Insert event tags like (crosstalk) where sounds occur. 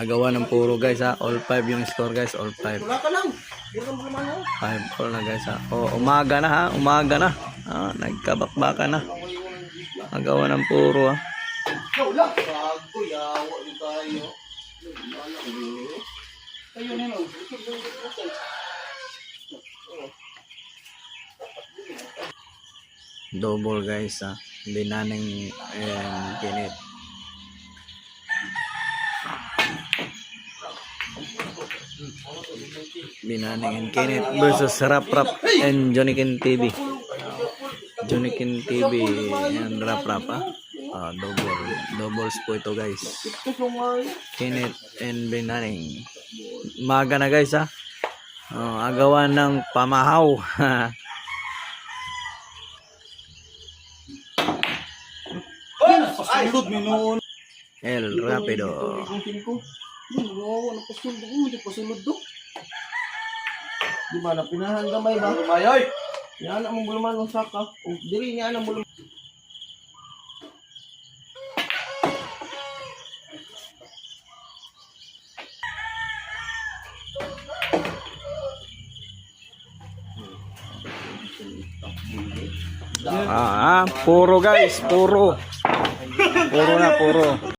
Agawan ng puro guys ha. All 5 yung score guys. All 5. Wala ka lang. Hindi ka mo naman oh. 5 all na guys ha. O, umaga na ha. Umaga na. Ah, nagkabakbaka na. Agawan ng puro ha. Wala. Bago, yawa di tayo. Kayo na lang. Double guys ha. Binaning and kinit. Binaning and kinit versus Rap Rap and Johnny Kin TV. Johnny Kin TV and Rap Rap. Ah, double. Doubles po ito guys. Kinit and Binaning. Maga na guys ha. Oh, agawan ng pamahaw. (laughs) El Rapido. Ang ko. Nawawa na pasulod. Hindi pasulod do. Di ba na pinahan gamay ba? Gamay Yan ang bulaman ng saka. O diri niya ang bulaman. Ah, ah, puro guys, puro. Puro na, puro.